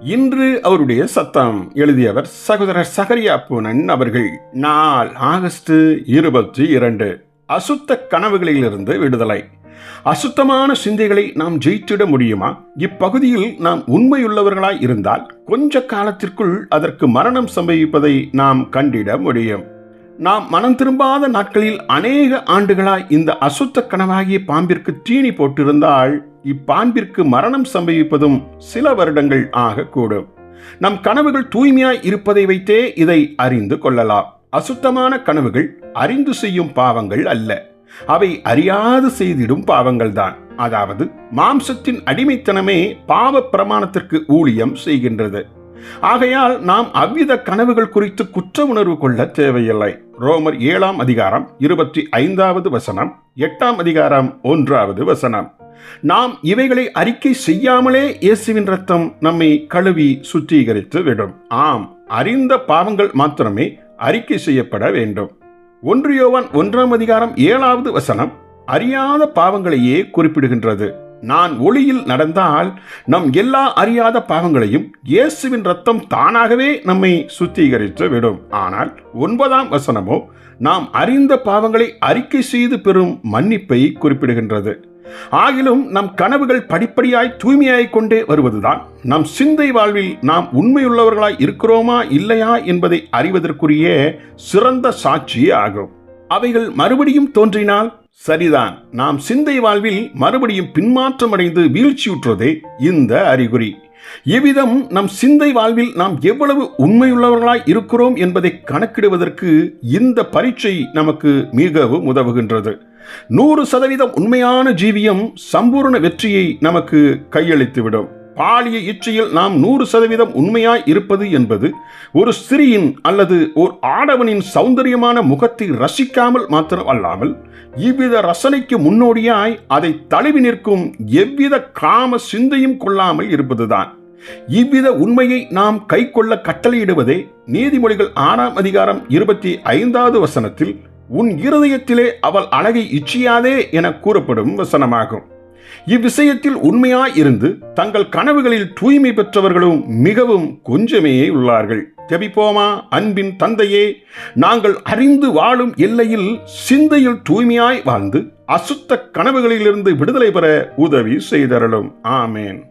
இன்று அவருடைய சத்தம் எழுதியவர் சகோதரர் சகரியா பூனன் அவர்கள். நாள் ஆகஸ்ட் இருபத்தி இரண்டு. அசுத்த கனவுகளிலிருந்து விடுதலை. அசுத்தமான சிந்தைகளை நாம் ஜெயித்திட முடியுமா? இப்பகுதியில் நாம் உண்மையுள்ளவர்களாய் இருந்தால் கொஞ்ச காலத்திற்குள் அதற்கு மரணம் சம்பவிப்பதை நாம் கண்டிட முடியும். நாம் மனம் திரும்பாத நாட்களில் அநேக ஆண்டுகளாய் இந்த அசுத்த கனவாகிய பாம்பிற்கு தீனி போட்டிருந்தால் இப்பாம்பிற்கு மரணம் சம்பவிப்பதும் சில வருடங்கள் ஆகக்கூடும். நம் கனவுகள் தூய்மையாய் இருப்பதை வைத்தே இதை அறிந்து கொள்ளலாம். அசுத்தமான கனவுகள் அறிந்து செய்யும் பாவங்கள் அல்ல. அவை அறியாது செய்திடும் பாவங்கள்தான். அதாவது மாம்சத்தின் அடிமைத்தனமே பாவ பிரமாணத்திற்கு ஊழியம் செய்கின்றது. ஆகையால் நாம் அவ்வித கனவுகள் குறித்து குற்ற உணர்வு கொள்ள தேவையில்லை. ரோமர் ஏழாம் அதிகாரம் இருபத்தி ஐந்தாவது வசனம் எட்டாம் அதிகாரம் ஒன்றாவது வசனம். நாம் இவைகளை அறிக்கை செய்யாமலே இயேசுவின் ரத்தம் நம்மை கழுவி சுத்திகரித்து விடும் ஆம் அறிந்த பாவங்கள் மாத்திரமே அறிக்கை செய்யப்பட வேண்டும். ஒன்று யோவான் ஒன்றாம் அதிகாரம் ஏழாவது வசனம் அறியாத பாவங்களையே குறிப்பிடுகின்றது. நான் ஒளியில் நடந்தால் நம் எல்லா அறியாத பாவங்களையும் இயேசுவின் ரத்தம் தானாகவே நம்மை சுத்திகரித்து விடும் ஆனால் ஒன்பதாம் வசனமோ நாம் அறிந்த பாவங்களை அறிக்கை செய்து பெறும் மன்னிப்பை குறிப்பிடுகின்றது. ஆகிலும் நம் கனவுகள் படிப்படியாய் தூய்மையாய் கொண்டே வருவதுதான். நம் சிந்தை வாழ்வில் நாம் உண்மையுள்ளவர்களாய் இருக்கிறோமா இல்லையா என்பதை அறிவதற்குரிய சிறந்த சாட்சி ஆகும். அவைகள் மறுபடியும் தோன்றினால் சரிதான். நாம் சிந்தை வாழ்வில் மறுபடியும் பின்மாற்றமடைந்து வீழ்ச்சியுற்றதே இந்த அறிகுறி. இவ்விதம் நம் சிந்தை வாழ்வில் நாம் எவ்வளவு உண்மையுள்ளவர்களாய் இருக்கிறோம் என்பதை கணக்கிடுவதற்கு இந்த பரீட்சை நமக்கு மிகவும் உதவுகின்றது. நூறு சதவீதம் உண்மையான ஜீவியம் சம்பூர்ண வெற்றியை நமக்கு கையளித்துவிடும். பாலிய இச்சையில் நாம் நூறு சதவீதம் உண்மையாய் இருப்பது என்பது ஒரு ஸ்திரியின் அல்லது ஒரு ஆடவனின் சௌந்தரியமான முகத்தை ரசிக்காமல் மாத்திரம் அல்லாமல் இவ்வித ரசனைக்கு முன்னோடியாய் அதை தழுவி நிற்கும் எவ்வித காம சிந்தையும் கொள்ளாமல் இருப்பதுதான். இவ்வித உண்மையை நாம் கைக்கொள்ள கட்டளையிடுவதே நீதிமொழிகள் ஆறாம் அதிகாரம் இருபத்தி ஐந்தாவது வசனத்தில் உன் இருதயத்திலே அவள் அழகை இச்சியாதே என கூறப்படும் வசனமாகும். இவ்விஷயத்தில் உண்மையாய் இருந்து தங்கள் கனவுகளில் தூய்மை பெற்றவர்களும் மிகவும் கொஞ்சமே உள்ளார்கள். ஜபிப்போமா? அன்பின் தந்தையே நாங்கள் அறிந்து வாழும் எல்லையில் சிந்தையில் தூய்மையாய் வாழ்ந்து அசுத்த கனவுகளிலிருந்து விடுதலை பெற உதவி செய்தரலும் ஆமேன்.